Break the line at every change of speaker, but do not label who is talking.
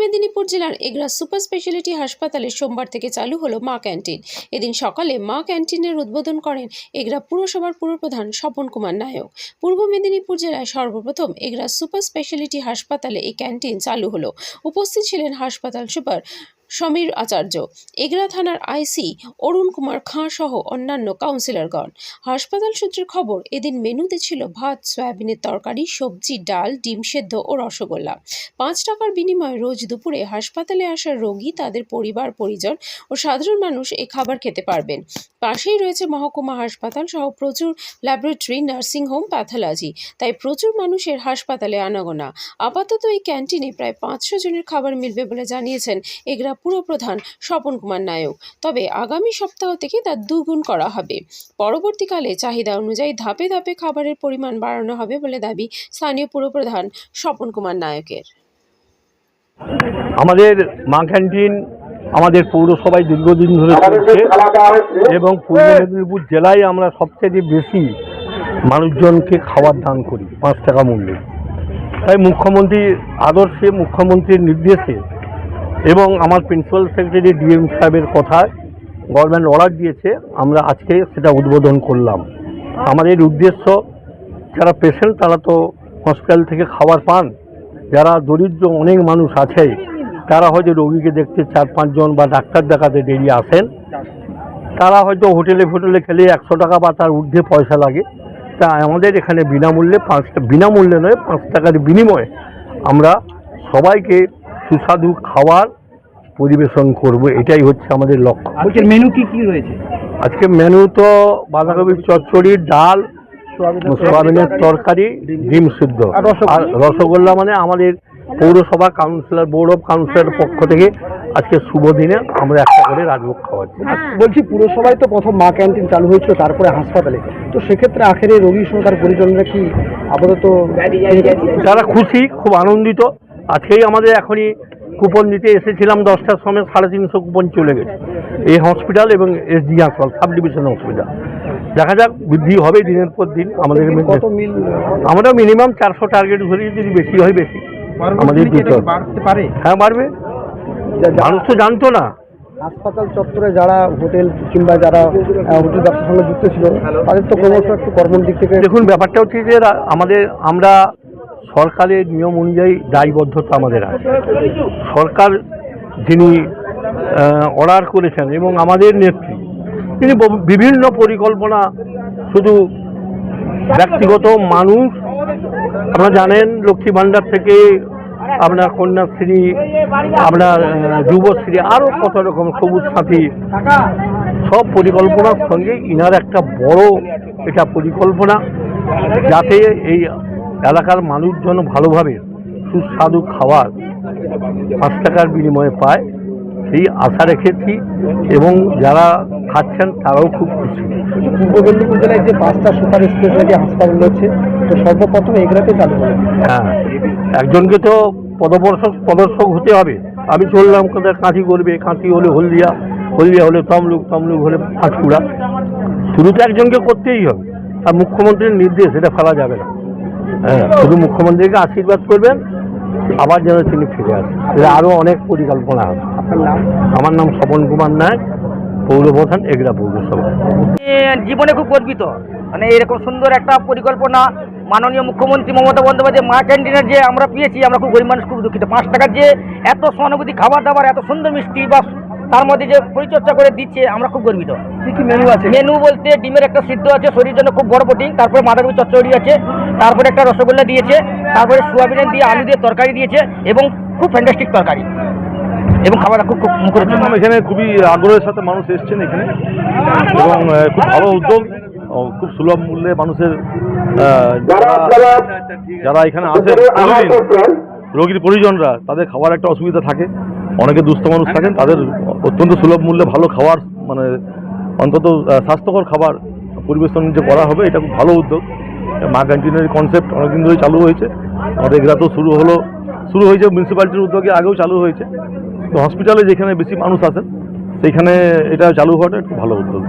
মেদিনীপুর জেলার Egra super speciality হাসপাতালে সোমবার থেকে চালু হলো মা ক্যান্টিন। এদিন সকালে মা ক্যান্টিনের উদ্বোধন করেন এগরা পুরসভার পুরপ্রধান স্বপন কুমার নায়ক। পূর্ব মেদিনীপুর জেলায় সর্বপ্রথম এগরা সুপার স্পেশালিটি হাসপাতালে এই ক্যান্টিন চালু হলো। উপস্থিত ছিলেন হাসপাতাল সুপার সমীর আচার্য। এগরা থানার আইসি অরুণ কুমার খাঁ সহ অন্যান্য কাউন্সিলরগণ হাসপাতাল সূত্রের খবর, এদিন মেনুতে ছিল ভাত, সয়াবিনের তরকারি, সবজি, ডাল, ডিম সেদ্ধ ও রসগোল্লা। পাঁচ টাকার বিনিময়ে রোজ দুপুরে হাসপাতালে আসা রোগী তাদের পরিবার, পরিজন ও সাধারণ মানুষ এ খাবার খেতে পারবেন। পাশেই রয়েছে মহকুমা হাসপাতাল সহ প্রচুর ল্যাবরেটরি নার্সিংহোম প্যাথোলজি তাই প্রচুর মানুষের হাসপাতালে আনাগোনা। আপাতত এই ক্যান্টিনে প্রায় পাঁচশো জনের খাবার মিলবে বলে জানিয়েছেন এগরা পুরপ্রধান স্বপন কুমার নায়ক। তবে আগামী সপ্তাহ থেকে তা দুগুণ করা হবে। পরবর্তীকালে চাহিদা অনুযায়ী ধাপে ধাপে খাবারের পরিমাণ বাড়ানো হবে বলে দাবি স্থানীয় পুরপ্রধান স্বপন কুমার নায়কের।
আমাদের মা ক্যান্টিন আমাদের পৌরসভায় দীর্ঘদিন ধরে চলছে এবং পূর্ব মেদিনীপুর জেলায় আমরা সবচেয়ে বেশি মানুষজনকে খাবার দান করি পাঁচ টাকা মূল্যে। তাই মুখ্যমন্ত্রীর আদর্শে মুখ্যমন্ত্রীর নির্দেশে এবং আমার প্রিন্সিপাল সেক্রেটারি ডিএম সাহেবের কথায় গভর্নমেন্ট অর্ডার দিয়েছে আমরা আজকে সেটা উদ্বোধন করলাম। আমাদের উদ্দেশ্য যারা পেশেন্ট তারা তো হসপিটাল থেকে খাবার পান যারা দরিদ্র অনেক মানুষ আছে তারা হয়তো রোগীকে দেখতে চার পাঁচজন বা ডাক্তার দেখাতে দেরি আসেন। তারা হয়তো হোটেলে ফোটেলে খেলে একশো টাকা বা তার ঊর্ধ্বে পয়সা লাগে। তা আমাদের এখানে বিনামূল্যে পাঁচ বিনামূল্যে নয় পাঁচ টাকার বিনিময়ে আমরা সবাইকে সুস্বাদু খাবার পরিবেশন করব। এটাই হচ্ছে আমাদের লক্ষ্য।
বলছেন মেনু কি কি রয়েছে?
আজকে মেনু তো বাঁধাকপির চচ্চড়ি ডাল সোয়াবিনের তরকারি ডিম সিদ্ধ।
আর রসগোল্লা
মানে আমাদের পৌরসভা কাউন্সিলর বোর্ড অফ কাউন্সিলরের পক্ষ থেকে আজকে শুভ দিনে আমরা একটা করে রাজভোগ খাওয়াচ্ছি।
বলছি পুরসভায় তো প্রথম মা ক্যান্টিন চালু হয়েছিল তারপরে হাসপাতালে। তো সেক্ষেত্রে আখেরে রোগীর সঙ্গে তার পরিজনরা কি আপাতত
তারা খুশি খুব আনন্দিত। আজকেই আমাদের এখনই কুপন দিতে এসেছিলাম দশটার সময় সাড়ে তিনশো কুপন চলে গেছে। এই হসপিটাল এবং এসডি হাসপাতাল সাব ডিভিশন হসপিটাল দেখা যাক বৃদ্ধি হবে দিনের পর দিন। আমাদের আমরা মিনিমাম চারশো টার্গেট ধরি যদি বেশি হয় বেশি। আমাদের দিতে হবে।
বাড়তে পারে?
হ্যাঁ বাড়বে। মানুষ তো জানতো না।
হাসপাতাল চত্বরে যারা হোটেল কিংবা যারা হোটেল ব্যবসার সঙ্গে যুক্ত ছিল তাদের তো ক্রমশ একটু কর্মের দিক থেকে
দেখুন ব্যাপারটা হচ্ছে যে আমাদের আমরা সরকারের নিয়ম অনুযায়ী দায়বদ্ধতা আমাদের আছে। সরকার যিনি অর্ডার করেছেন এবং আমাদের নেত্রী তিনি বিভিন্ন পরিকল্পনা শুধু ব্যক্তিগত মানুষ আপনারা জানেন লক্ষ্মী ভাণ্ডার থেকে আপনার কন্যাশ্রী আপনার যুবশ্রী আরও কত রকম সবুজ সাথী, সব পরিকল্পনার সঙ্গে ইনার একটা বড় এটা পরিকল্পনা, যাতে এই এলাকার মানুষজন ভালোভাবে সুস্বাদু খাবার পাঁচ টাকার বিনিময়ে পায়, সেই আশা রেখেছি এবং যারা খাচ্ছেন তারাও খুব খুশি।
পূর্ব মেদিনীপুর জেলায় যে পাঁচটা সুপার স্পেশালিটি হাসপাতাল রয়েছে তো সর্বপ্রথম এগুলাতে চালু হলো
হ্যাঁ একজনকে তো পদপ্রদর্শক প্রদর্শক হতে হবে। আমি চললাম কোথায় কাঁথি করবে কাঁথি হলে হলদিয়া হলদিয়া হলে তমলুক তমলুক হলে পাঁচকুড়া। শুরু তো একজনকে করতেই হবে। আর মুখ্যমন্ত্রীর নির্দেশ এটা ফেলা যাবে না। হ্যাঁ শুধু মুখ্যমন্ত্রীকে আশীর্বাদ করবেন আবার যেন তিনি ফিরে আসেন। এটা আরও অনেক পরিকল্পনা আছে। আমার নাম স্বপন কুমার নায়ক পৌরপ্রধান এগরা পৌরসভা।
জীবনে খুব গর্বিত। মানে এরকম সুন্দর একটা পরিকল্পনা মাননীয় মুখ্যমন্ত্রী মমতা বন্দ্যোপাধ্যায় মা ক্যান্টিনের যে আমরা পেয়েছি আমরা খুব গরিব মানুষ খুব দুঃখিত। পাঁচ টাকার যে এত সহানুভূতি খাবার দাবার এত সুন্দর মিষ্টি বা তার মধ্যে যে পরিচর্যা করে দিচ্ছে আমরা খুব গর্বিত।
মেনু আছে?
মেনু বলতে ডিমের একটা সিদ্ধ আছে শরীরের জন্য খুব বড় প্রোটিন তারপরে বাঁধাকপি চচ্চড়ি আছে তারপরে একটা রসগোল্লা দিয়েছে তারপরে সোয়াবিন দিয়ে আলু দিয়ে তরকারি দিয়েছে এবং খুব ফ্যান্টাস্টিক তরকারি। এবং খাবারটা খুব খুব মুখরোচক।
এখানে খুবই আগ্রহের সাথে মানুষ এসছেন এখানে এবং খুব ভালো উদ্যোগ। খুব সুলভ মূল্যে মানুষের যারা এখানে আসে রোগীর পরিজনরা তাদের খাওয়ার একটা অসুবিধা থাকে। অনেকে দুস্থ মানুষ থাকেন তাদের অত্যন্ত সুলভ মূল্যে ভালো খাবার মানে অন্তত স্বাস্থ্যকর খাবার পরিবেশন যে করা হবে এটা খুব ভালো উদ্যোগ। মা ক্যান্টিনের কনসেপ্ট অনেকদিন ধরে চালু হয়েছে। আমাদের এগুলাতেও শুরু হলো শুরু হয়েছে মিউনিসিপ্যালিটির উদ্যোগে আগেও চালু হয়েছে। তো হসপিটালে যেখানে বেশি মানুষ আসেন সেইখানে এটা চালু হওয়াটা একটু ভালো উদ্যোগ।